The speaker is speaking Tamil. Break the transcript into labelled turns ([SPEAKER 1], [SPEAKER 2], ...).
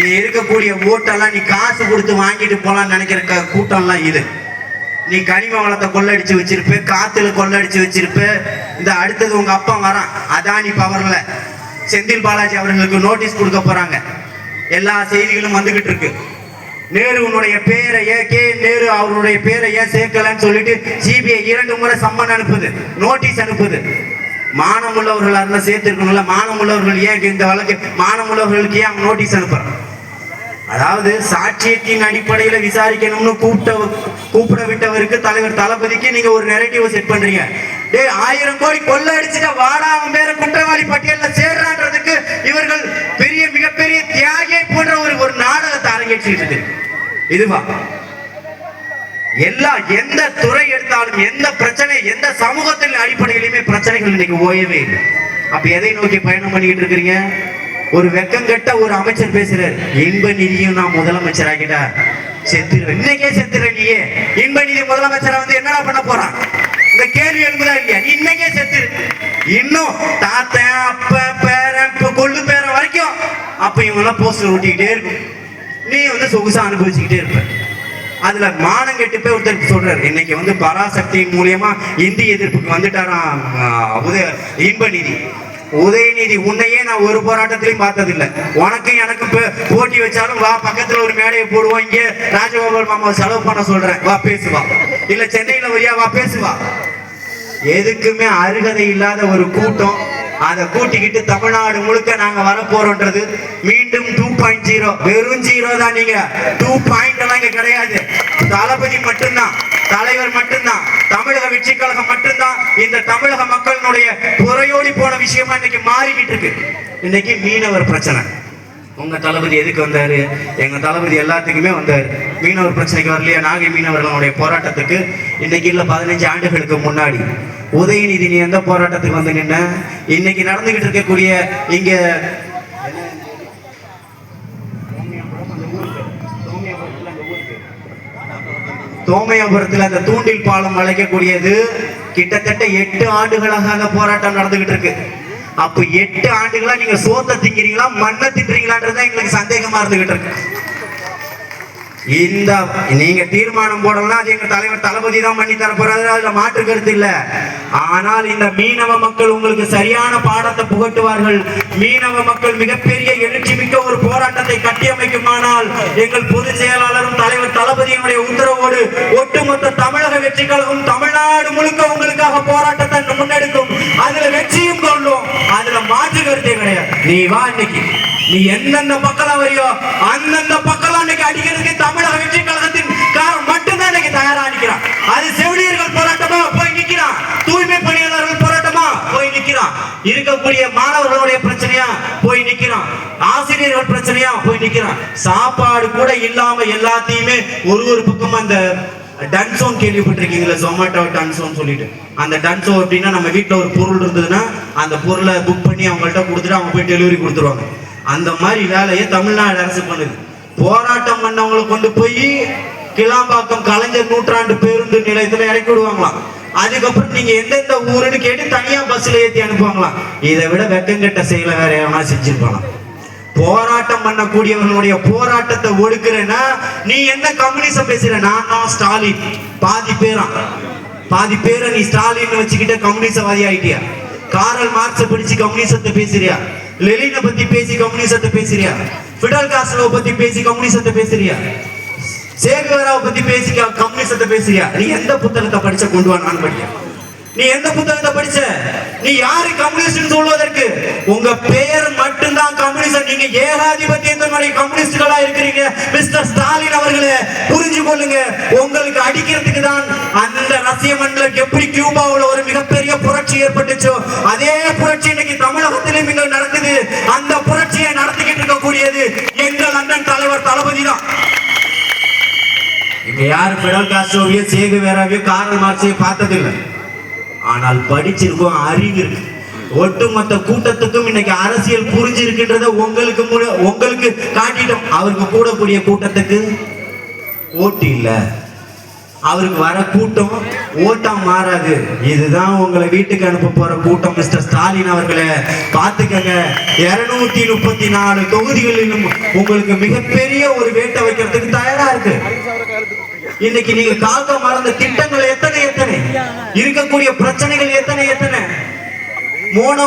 [SPEAKER 1] இங்க இருக்கக்கூடிய ஓட்டெல்லாம் நீ காசு கொடுத்து வாங்கிட்டு போலாம்னு நினைக்கிற க- கூட்டம்லாம் இது. நீ கனிம வளத்தை கொள்ளடிச்சு வச்சிருப்ப காத்துல கொள்ளடிச்சு வச்சிருப்ப. இந்த அடுத்தது உங்க அப்பா வரான் அதானி பவர்ல. செந்தில் பாலாஜி அவர்களுக்கு நோட்டீஸ் கொடுக்க போறாங்க. எல்லா செய்திகளும் வந்துகிட்டு இருக்கு. நேருனுடைய பேரை ஏன் கே நேரு அவருடைய பேரை ஏன் சேர்க்கலன்னு சொல்லிட்டு சிபிஐ இரண்டு முறை சம்மன் அனுப்புது நோட்டீஸ் அனுப்புது. மானம் உள்ளவர்களா இருந்தா சேர்த்திருக்கணும்ல மானம் உள்ளவர்கள் ஏன் இந்த வழக்கு மானம் உள்ளவர்களுக்கு ஏன் நோட்டீஸ் அனுப்புறான் அதாவது சாட்சியத்தின் அடிப்படையில விசாரிக்கணும்னு கூப்பிட்ட கூப்பிட விட்டவருக்கு தலைவர் தளபதிக்கு நீங்க ஒரு நெரட்டிவ் செட் பண்றீங்க. டே ஆயிரம் கோடி கொள்ள அடிச்சுட்ட வாடா அவன் பேர குற்றவாளி பட்டியலில் சேர்றான்றதுக்கு இவர்கள் பெரிய மிகப்பெரிய தியாகியை போன்ற ஒரு ஒரு நாடகத்தை அரங்கேற்றிட்டு இருக்கு. இதுவா? எல்லா எந்த துறை எடுத்தாலும் எந்த பிரச்சனை எந்த சமூகத்தின் அடிப்படையிலுமே பிரச்சனைகள் இன்னைக்கு ஓயவே இல்லை. அப்ப எதை நோக்கி பயணம் பண்ணிக்கிட்டு இருக்கிறீங்க? ஒரு வெக்கங்கெட்ட ஒரு அமைச்சர் பேசுறாரு. இன்ப நிதியும் நான் முதலமைச்சர் ஆகிட்டா செத்துருவேன். இன்னைக்கே செத்துற நீயே. இன்ப நிதி முதலமைச்சர் வந்து என்னடா பண்ண போறான்? இந்த கேள்வி என்பதா இல்லையா? நீ இன்னைக்கே செத்துரு. இன்னும் தாத்தன் அப்ப பேரன் கொள்ளு பேரன் வரைக்கும் அப்ப இவங்க போஸ்டர் ஒட்டிக்கிட்டே இருக்கும். நீ வந்து சொகுசா அனுபவிச்சுக்கிட்டே இருப்ப. அதுல மானம் கெட்டு போய் ஒருத்தர் சொல்றாரு. இன்னைக்கு வந்து பராசக்தியின் மூலியமா இந்தி எதிர்ப்புக்கு வந்துட்டாராம் இன்ப நிதி. உதயநிதி உன்னையே நான் ஒரு போராட்டத்திலையும் பார்த்ததில்லை. உனக்கும் எனக்கும் போட்டி வச்சாலும் வா பக்கத்துல ஒரு மேடையை போடுவோம் இங்கே ராஜகோபால் மாமா செலவு பண்ண சொல்றேன். வா பேசுவா. இல்ல சென்னையில வரியா? வா பேசுவா. எதுக்குமே அருகதை இல்லாத ஒரு கூட்டம். அதை கூட்டிக்கிட்டு தமிழ்நாடு முழுக்க நாங்க வரப்போறோன்றது மீண்டும் டூ பாயிண்ட் ஜீரோ வெறும் ஜீரோ தான் நீங்க. டூ பாயிண்ட் எல்லாம் இங்க கிடையாது. தளபதி மட்டும்தான். தலைவர் மட்டும்தான். தமிழக வெற்றி கழகம் மட்டும் இந்த தமிழக மக்களினுடைய புறையோடி போன விஷயமா இன்னைக்கு மாறிக்கிட்டு இருக்கு இன்னைக்கு மீனவர் பிரச்சனை. உங்க தளபதி எதுக்கு வந்தாரு? எங்க தளபதி எல்லாத்துக்குமே வந்தாரு. மீனவர் பிரச்சனைக்கு வரலையா? நாகை மீனவர்களுடைய போராட்டத்துக்கு இன்னைக்கு இல்ல பதினஞ்சு ஆண்டுகளுக்கு முன்னாடி. உதயநிதி நீ எந்த போராட்டத்துக்கு வந்து நின்ன? இன்னைக்கு நடந்துகிட்டு இருக்கக்கூடிய இங்க தோமையாபுரத்தில் அந்த தூண்டில் பாலம் அழைக்கக்கூடியது கிட்டத்தட்ட எட்டு ஆண்டுகளாக அந்த போராட்டம் நடந்துகிட்டு இருக்கு. அப்ப எட்டு ஆண்டுகளா நீங்க சோத்த திங்கிறீங்களா மண்ணை தின்றீங்களான்றது எங்களுக்கு சந்தேகமா இருந்துகிட்டு இருக்கு. இந்த நீங்க தீர்மானம் போடலாம் அது எங்க தலைவர் தளபதி தான் பண்ணி தர போறாரு அதுல மாற்று கருத்து இல்ல. ஆனால் இந்த மீனவ மக்கள் உங்களுக்கு சரியான பாடத்தை புகட்டுவார்கள். மீனவ மக்கள் மிகப்பெரிய எழுச்சி மிக்க ஒரு போராட்டத்தை கட்டியமைக்குமானால் எங்கள் பொதுச் செயலாளரும் தலைவர் தளபதியினுடைய உத்தரவோடு ஒட்டுமொத்த தமிழக வெற்றி கழகம் தமிழ்நாடு முழுக்க நீ வா இன்னைக்கு? நீ எந்தெந்த பக்கம் வரியோ அந்தந்த பக்கம் இன்னைக்கு அடிக்கிறதுக்கு தமிழக வெற்றி கழகத்தின் காரம் மட்டும்தான் இன்னைக்கு தயாரா நிற்கிறான் அது செவிலியர்கள் போராட்டமா? போய் நிக்கிறான். தூய்மை பணியாளர்கள் போராட்டமா? போய் நிக்கிறான். இருக்கக்கூடிய மாணவர்களுடைய பிரச்சனையா? போய் நிக்கிறான். ஆசிரியர்கள் பிரச்சனையா? போய் நிக்கிறான். சாப்பாடு கூட இல்லாம எல்லாத்தையுமே ஒரு ஒரு பக்கம் அந்த டன்சோன் கேள்விப்பட்டிருக்கீங்களா? ஜொமேட்டோ டன்சோன் சொல்லிட்டு. அந்த டன்சோ அப்படின்னா நம்ம வீட்டில் ஒரு பொருள் இருந்ததுன்னா அந்த பொருளை புக் பண்ணி அவங்கள்ட்ட கொடுத்துட்டு அவங்க போய் டெலிவரி கொடுத்துருவாங்க. அந்த மாதிரி வேலையை தமிழ்நாடு அரசு பண்ணுது. போராட்டம் பண்ணவங்களை கொண்டு போய் கிளாம்பாக்கம் கலைஞர் நூற்றாண்டு பேருந்து நிலையத்துல இறக்கி விடுவாங்களாம். அதுக்கப்புறம் நீங்க எந்தெந்த ஊருன்னு கேட்டு தனியா பஸ்ல ஏத்தி அனுப்புவாங்களாம். இதை விட வெக்கங்கட்ட செயலை வேற எவனா செஞ்சிருப்பாங்க போராட்டம் பண்ணக்கூடியவர்களுடைய போராட்டத்தை ஒடுக்கிறேன்னா நீ என்ன கம்யூனிசம் பேசுற நான் தான் ஸ்டாலின். பாதி பேரா? பாதி பேரை நீ ஸ்டாலின் வச்சுக்கிட்ட கம்யூனிசவாதி ஆயிட்டியா? காரல் மார்க்ஸ பிடிச்சு கம்யூனிசத்தை பேசுறியா? லெலினை பத்தி பேசி கம்யூனிசத்தை பேசுறியா? ஃபிடல் காஸ்ட்ரோவை பத்தி பேசி கம்யூனிசத்தை பேசுறியா? சேகுவேராவை பத்தி பேசி கம்யூனிசத்தை பேசுறியா? நீ எந்த புத்தகத்தை படிச்ச? கொண்டு வா நான் நீ எந்த புத்தகத்தை படிச்ச? நீ யாரு கம்யூனிஸ்ட் சொல்வதற்கு உங்க பெயர் மட்டும் நீங்க ஏகாதிபத்தியத்தினுடைய கம்யூனிஸ்டுகளா இருக்கிறீங்க மிஸ்டர் ஸ்டாலின் அவர்களே புரிஞ்சு கொள்ளுங்க உங்களுக்கு அடிக்கிறதுக்கு தான் அந்த ரசிய மண்டலம் எப்படி கியூபாவில் ஒரு மிகப்பெரிய புரட்சி ஏற்பட்டுச்சோ அதே புரட்சி இன்னைக்கு தமிழகத்திலும் இங்க நடக்குது. அந்த புரட்சியை நடத்திக்கிட்டு இருக்கக்கூடியது எங்கள் அண்ணன் தலைவர் தளபதி தான். இங்க யாரு பிடல் காஸ்ட்ரோவையோ சேகுவேராவையோ காரல் மார்க்ஸையோ பார்த்ததில்லை. ஆனால் படிச்சிருக்கோம் அறிவு இருக்கு. ஒட்டுமொத்த கூட்டத்துக்கும் இன்னைக்கு அரசியல் புரிஞ்சு இருக்கின்றத உங்களுக்கு உங்களுக்கு காட்டிட்டோம். அவருக்கு கூடக்கூடிய கூட்டத்துக்கு ஓட்டு இல்ல. அவருக்கு வர கூட்டம் ஓட்டம் மாறாது. இதுதான் உங்களை வீட்டுக்கு அனுப்ப போற கூட்டம் மிஸ்டர் ஸ்டாலின் அவர்களே. பாத்துக்கங்க இருநூத்தி முப்பத்தி நாலு தொகுதிகளிலும் உங்களுக்கு மிகப்பெரிய ஒரு வேட்டை வைக்கிறதுக்கு தயாரா இருக்கு. இன்னைக்கு நீங்க காக்க மறந்த திட்டங்கள் எத்தனை எத்தனை? இருக்கக்கூடிய பிரச்சனைகள் எத்தனை எத்தனை? மோனோ